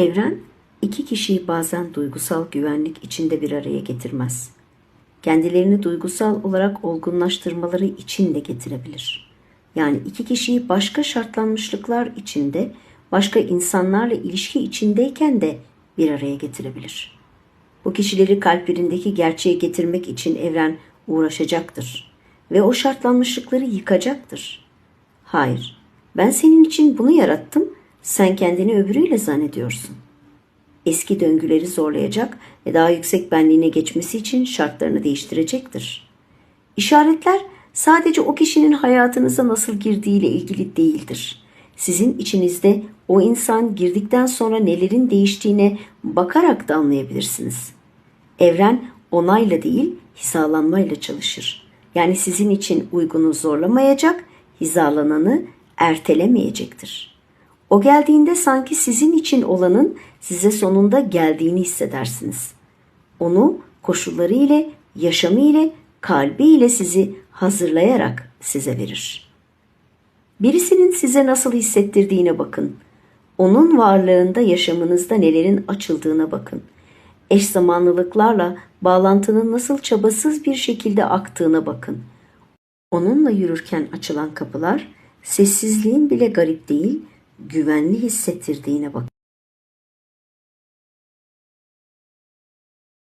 Evren iki kişiyi bazen duygusal güvenlik içinde bir araya getirmez. Kendilerini duygusal olarak olgunlaştırmaları için de getirebilir. Yani iki kişiyi başka şartlanmışlıklar içinde, başka insanlarla ilişki içindeyken de bir araya getirebilir. Bu kişileri kalplerindeki gerçeğe getirmek için evren uğraşacaktır ve o şartlanmışlıkları yıkacaktır. Hayır, ben senin için bunu yarattım, sen kendini öbürüyle zannediyorsun. Eski döngüleri zorlayacak ve daha yüksek benliğine geçmesi için şartlarını değiştirecektir. İşaretler sadece o kişinin hayatınıza nasıl girdiğiyle ilgili değildir. Sizin içinizde o insan girdikten sonra nelerin değiştiğine bakarak da anlayabilirsiniz. Evren onayla değil, hizalanmayla çalışır. Yani sizin için uygunu zorlamayacak, hizalananı ertelemeyecektir. O geldiğinde sanki sizin için olanın size sonunda geldiğini hissedersiniz. Onu koşulları ile, yaşamı ile, kalbi ile sizi hazırlayarak size verir. Birisinin size nasıl hissettirdiğine bakın. Onun varlığında yaşamınızda nelerin açıldığına bakın. Eş zamanlılıklarla bağlantının nasıl çabasız bir şekilde aktığına bakın. Onunla yürürken açılan kapılar sessizliğin bile garip değil, güvenli hissettirdiğine bakın.